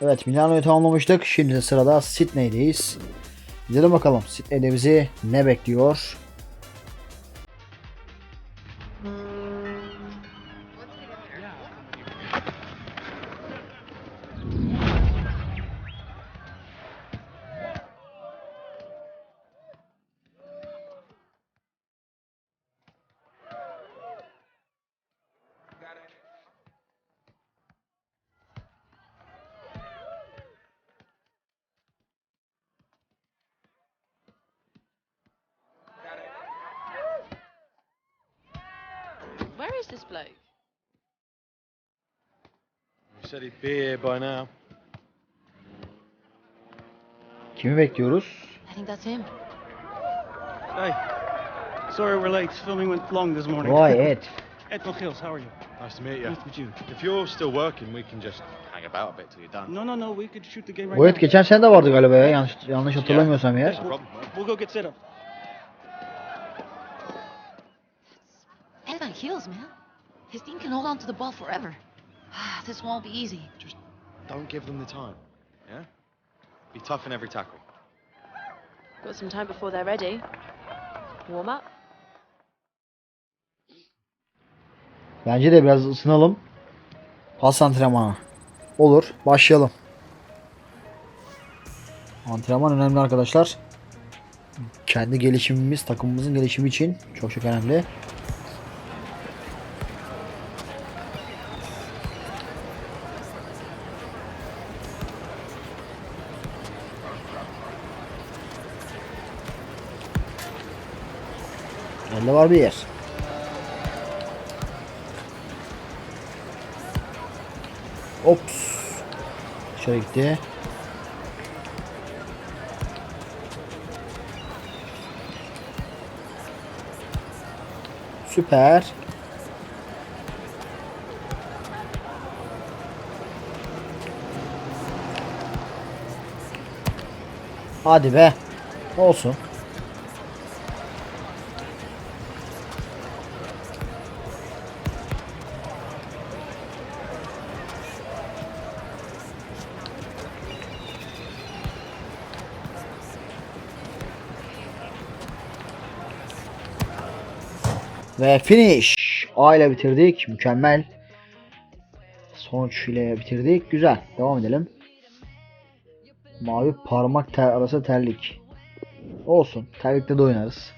Evet Milano'yu tamamlamıştık. Şimdi sırada Sydney'deyiz. Gidelim bakalım Sydney'de bizi ne bekliyor? Said he'd be here by now. Kimi bekliyoruz? I think that's him. Hey, sorry we're late. Filming went long this morning. Vay Ed. Ed Hills, how are you? Nice to meet you. Nice to meet you. If you're still working, we can just hang about a bit till you're done. No, no, no. We could shoot the game right Bu Ed geçen sene de vardı galiba ya. Yanlış, yanlış hatırlamıyorsam eğer. No problem. We'll go get set up. Ed Van man. His team can hold on to the ball forever. this won't be easy. Just don't give them the time. Yeah? Be tough in every tackle. Got some time before they're ready. Warm up. Bence de biraz ısınalım. Pas antrenmanı. Olur. Başlayalım. Antrenman önemli arkadaşlar. Kendi gelişimimiz, takımımızın gelişimi için çok çok önemli. Elde var bir yer. Ops. Dışarı gitti. Süper. Hadi be. Olsun. Ve finish. A ile bitirdik. Mükemmel. Sonuç ile bitirdik. Güzel. Devam edelim. Mavi parmak ter arası terlik. Olsun. Terlikte de oynarız.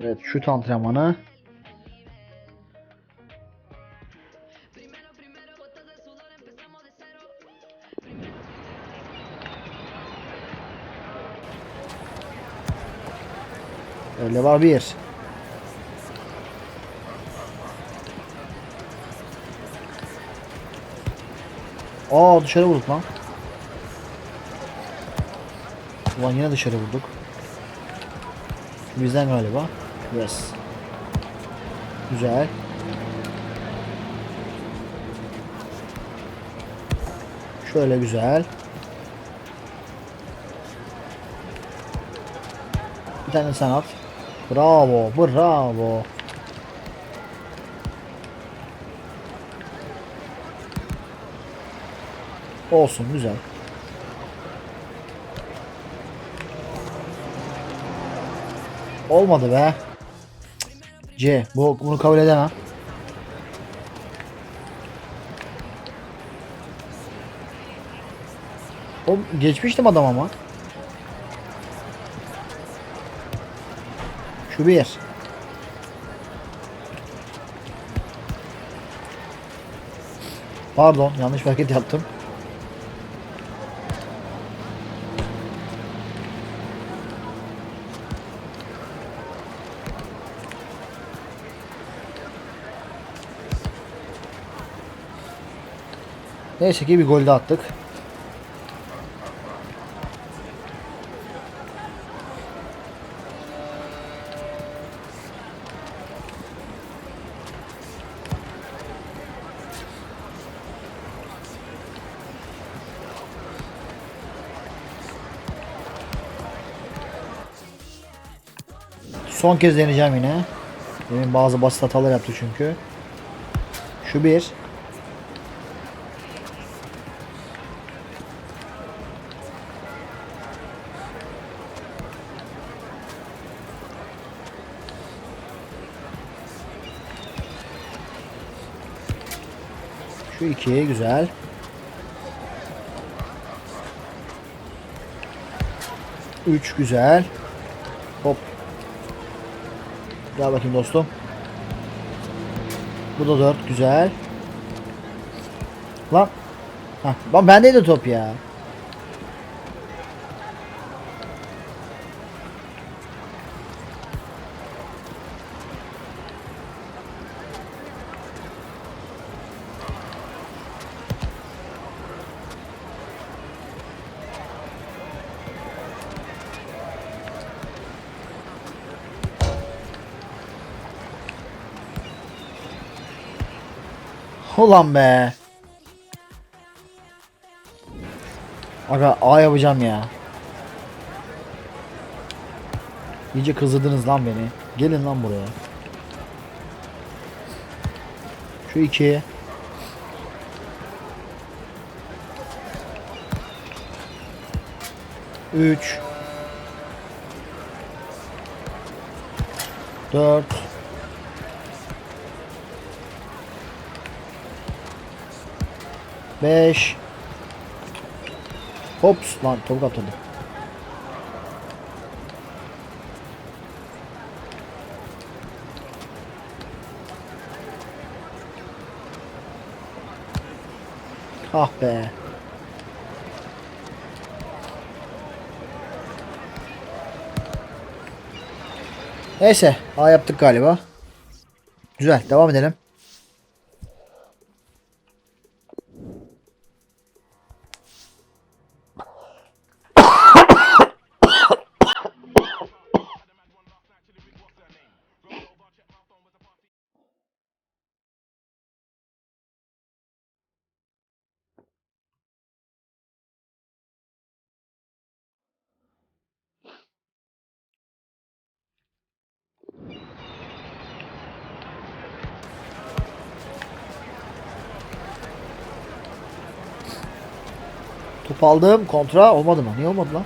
Evet şut antrenmanı. Levar 1. Aa dışarı vurduk lan. Ulan yine dışarı vurduk. Bizden galiba. Yes. Güzel. Şöyle güzel. Bir tane sen at. Bravo, bravo. Olsun güzel. Olmadı be. C. Bu, bunu kabul edemem. O geçmiştim adam ama. Şu bir. Pardon yanlış hareket yaptım. Neyse ki bir gol de attık. Son kez deneyeceğim yine. Demin bazı basit hatalar yaptı çünkü. Şu bir. Şu iki güzel. Üç güzel. Hop. Gel bakayım dostum. Bu da dört güzel. Lan. Hah, lan bendeydi top ya. Ulan be. Aga A yapacağım ya. İyice kızdırdınız lan beni. Gelin lan buraya. Şu iki. Üç. Dört. Beş. Hops lan tavuk atladı. Ah be. Neyse A yaptık galiba. Güzel devam edelim. Top aldım. Kontra olmadı mı? Niye olmadı lan?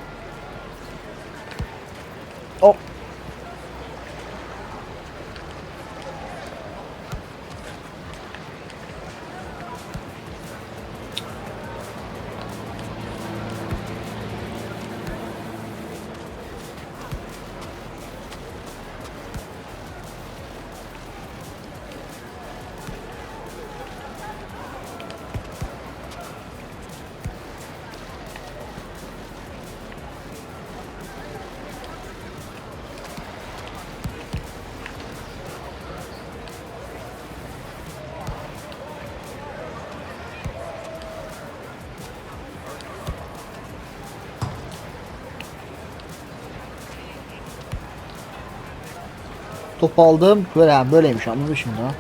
Top aldım. Böyle yani böyleymiş anlamışım da.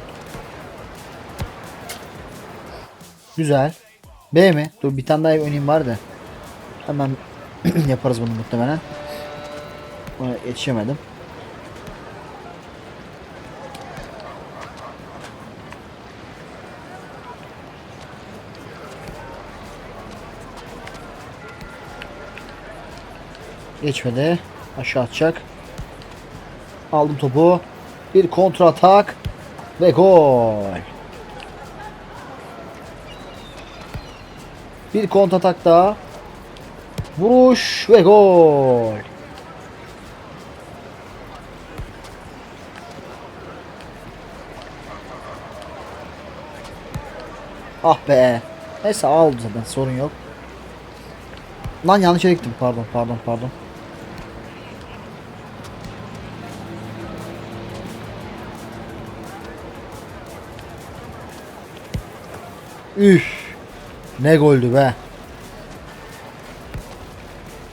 Güzel. B mi? Dur bir tane daha oynayayım var da. Hemen yaparız bunu muhtemelen. Ona yetişemedim. Geçmedi. Aşağı atacak. Aldım topu. Bir kontra atak ve gol. Bir kontra atak daha. Vuruş ve gol. Ah be. Neyse aldı zaten sorun yok. Lan yanlış yere gittim. Pardon pardon pardon. Üf. Ne goldü be.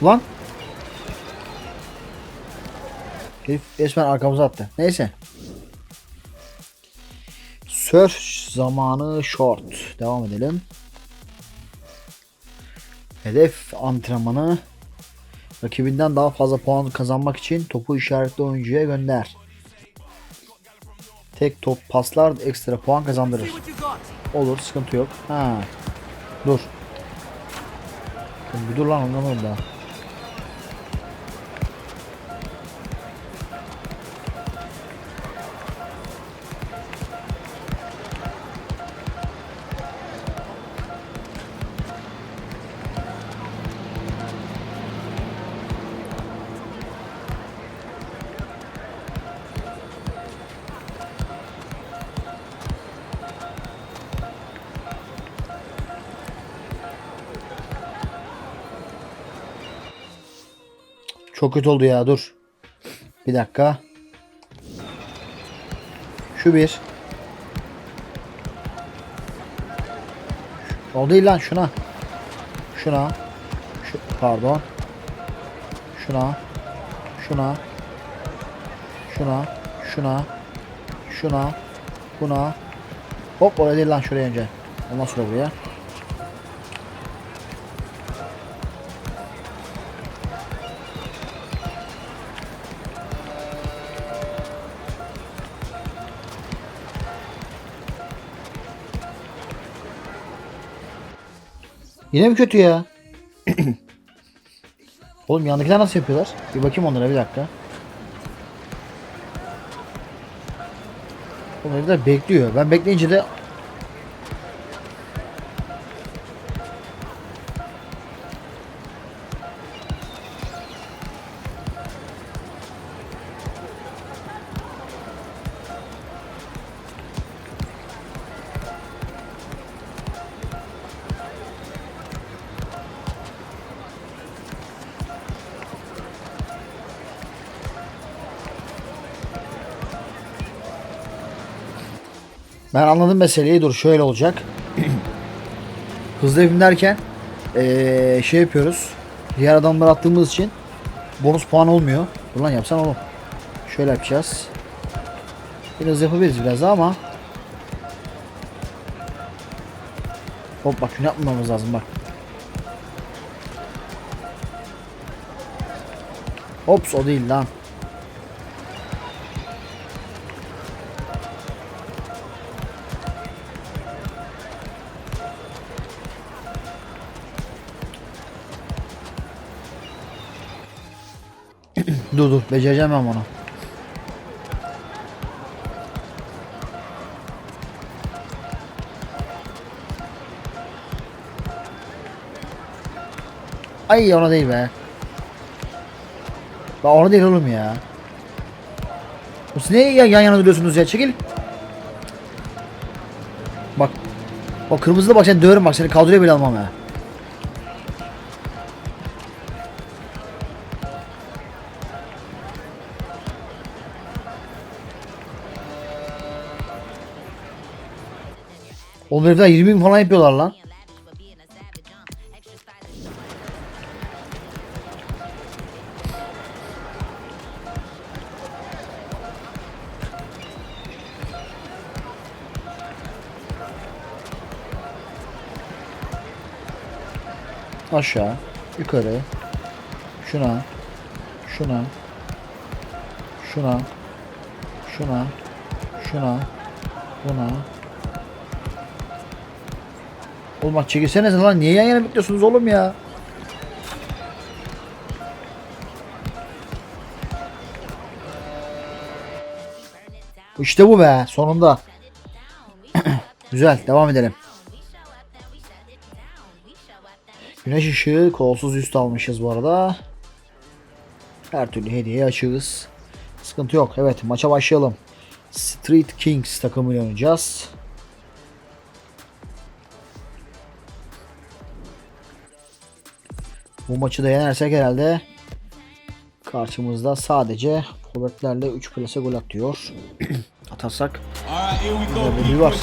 Lan. Herif resmen arkamıza attı. Neyse. Surf zamanı short. Devam edelim. Hedef antrenmanı. Rakibinden daha fazla puan kazanmak için topu işaretli oyuncuya gönder. Tek top paslar ekstra puan kazandırır. Olur sıkıntı yok. Ha. Dur. Dur lan anlamadım daha. Çok kötü oldu ya dur. Bir dakika. Şu bir. O değil lan şuna. Şuna. Şu, pardon. Şuna. Şuna. Şuna. Şuna. Şuna. Buna. Hop oraya değil lan şuraya önce. Ondan sonra buraya. Yine mi kötü ya? Oğlum yandakiler nasıl yapıyorlar? Bir bakayım onlara bir dakika. Oğlum herifler bekliyor. Ben bekleyince de Ben anladım meseleyi. Dur şöyle olacak. Hızlı evim derken eee, şey yapıyoruz. Diğer adamları attığımız için bonus puan olmuyor. Dur lan yapsana oğlum. Şöyle yapacağız. Biraz yapabiliriz biraz ama Hop bak şunu yapmamamız lazım bak. Ops o değil lan. Dur dur becereceğim ben bunu. Ay ona değil be. Bak ona değil oğlum ya. Siz ne yan yan yana duruyorsunuz ya çekil. Bak. O kırmızıda bak seni döverim bak seni kadroya bile almam ya. Oğlum herifler 20 bin falan yapıyorlar lan. Aşağı, yukarı, şuna, şuna, şuna, şuna, şuna, buna. Oğlum bak çekilsenize lan niye yan yana bekliyorsunuz oğlum ya? İşte bu be sonunda. Güzel devam edelim. Güneş ışığı kolsuz üst almışız bu arada. Her türlü hediye açığız. Sıkıntı yok. Evet maça başlayalım. Street Kings takımıyla oynayacağız. Bu maçı da yenersek herhalde karşımızda sadece forvetlerle 3 plase gol atıyor. Atarsak. Tabii people. var.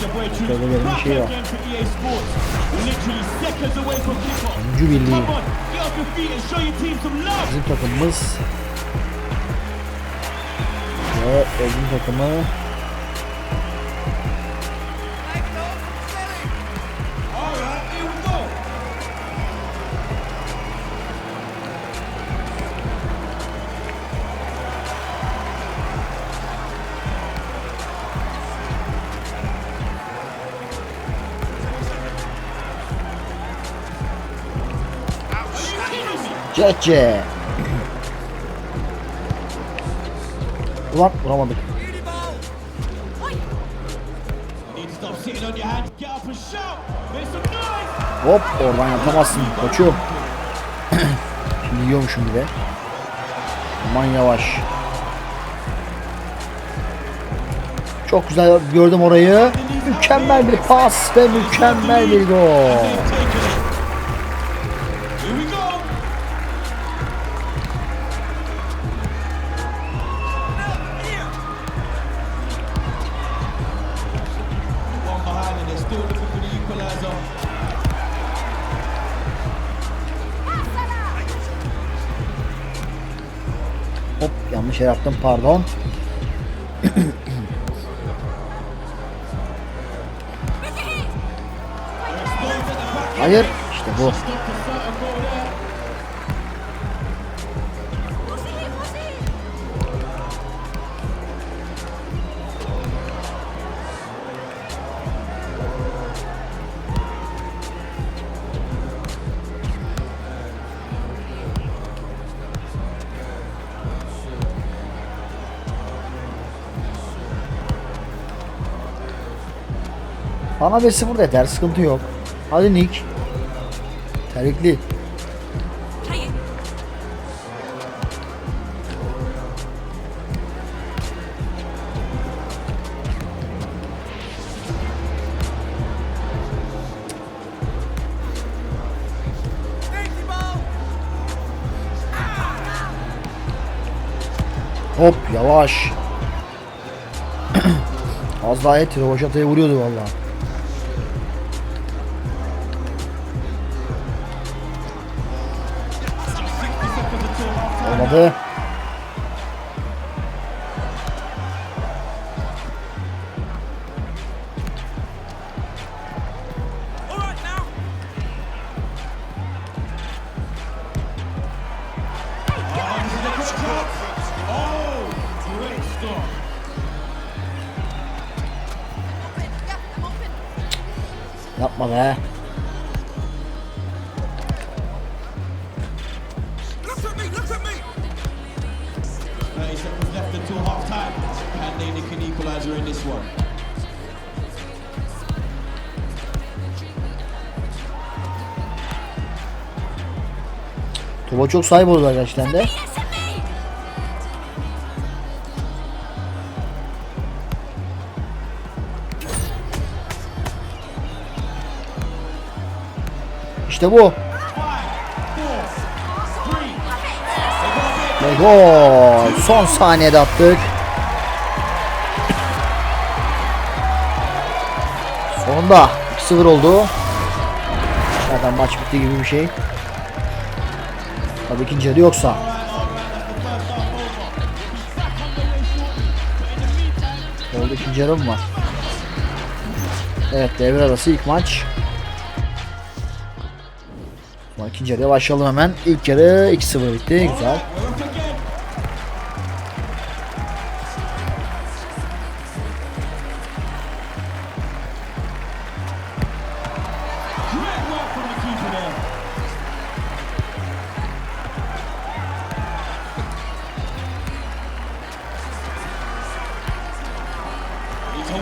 Tabii bir şey var. Kickoff. Oyuncu birliği. Bizim takımımız ve Özgün takımı Make some noise. Hop oradan yapamazsın koçum. Şimdi yiyormuşum bir de. Aman yavaş. Çok güzel gördüm orayı. Mükemmel bir pas ve mükemmel bir gol. Yer yaptım pardon. Hayır işte bu. Bana besi burada yeter sıkıntı yok. Hadi Nick. Terlikli. Hop yavaş. Az daha et rovaşataya vuruyordu vallahi. Olmadı. Oh, Topa çok sahip oldular gerçekten de. İşte bu. Ve gol. Son saniyede attık. Sonunda 2-0 oldu. Zaten maç bitti gibi bir şey. Tabii ikinci yarı yoksa. Oldu ikinci yarı var? Evet devre arası ilk maç. Sonra ikinci yarıya başlayalım hemen. İlk yarı 2-0 bitti. Güzel.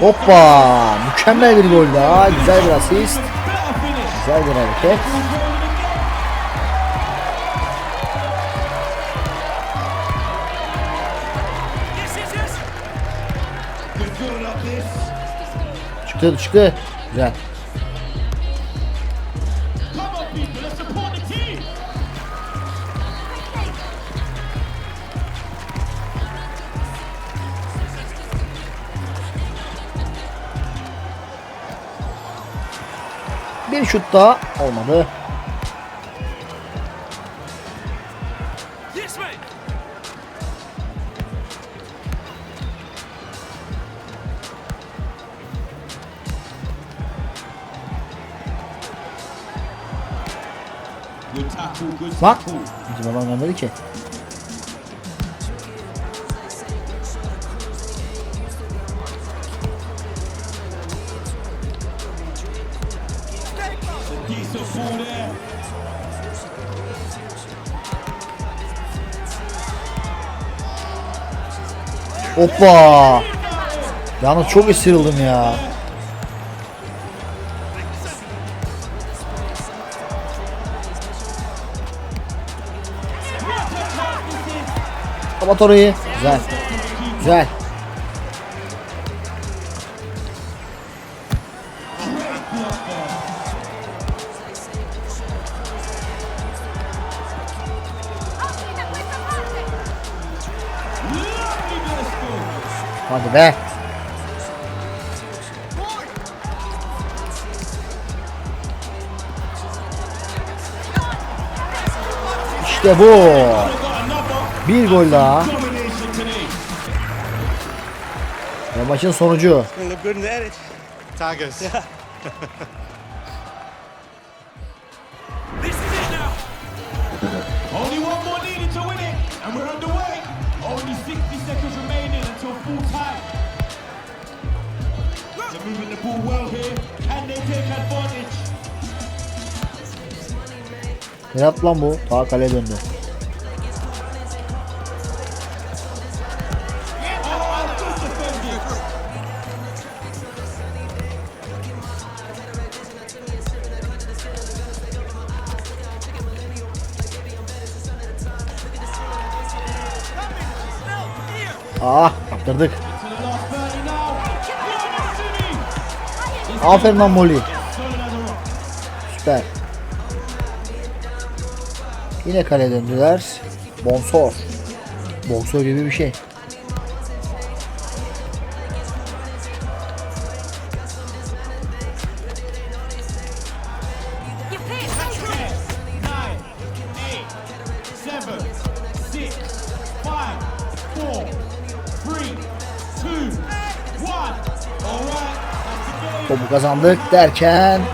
Hoppa! Mükemmel bir gol daha. Güzel bir asist. Güzel bir hareket. Çıktı çıktı. Güzel. Bir şut daha olmadı. Bak. Bizim adam gönderdi ki. There. Hoppa! Yalnız çok ısırıldım ya. Kapat orayı. Güzel. Güzel. hadi be. İşte bu. Bir gol daha. Ve maçın sonucu. Ne lan bu? Ta kaleye döndü. Ah kaptırdık. To the last 30 now. Lionel City. Aferin lan Molly. Yine kaleye döndüler. Bonsor. Boksör gibi bir şey. Ten, nine,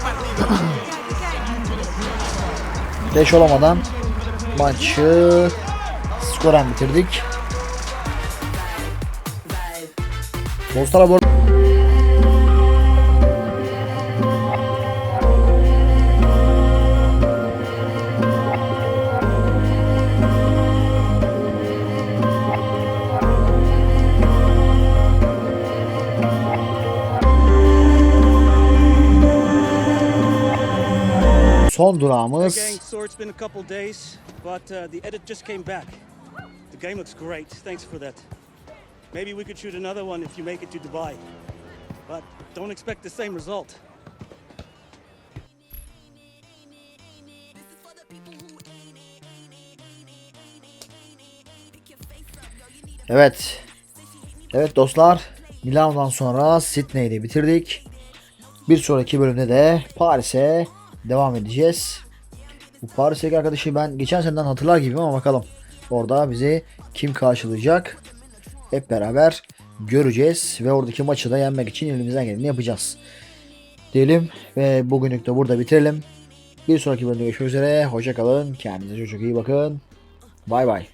eight, 5 olamadan maçı skoren bitirdik. Dostlar bu been a couple days, but uh, the edit just came back. The game looks great. Thanks for that. Maybe we could shoot another one if you make it to Dubai. But don't expect the same result. Evet. Evet dostlar. Milano'dan sonra Sydney'de bitirdik. Bir sonraki bölümde de Paris'e devam edeceğiz. Bu Paris'teki arkadaşı ben geçen seneden hatırlar gibi ama bakalım. Orada bizi kim karşılayacak? Hep beraber göreceğiz. Ve oradaki maçı da yenmek için elimizden geleni yapacağız. Diyelim ve bugünlük de burada bitirelim. Bir sonraki bölümde görüşmek üzere. Hoşçakalın. Kendinize çok iyi bakın. Bay bay.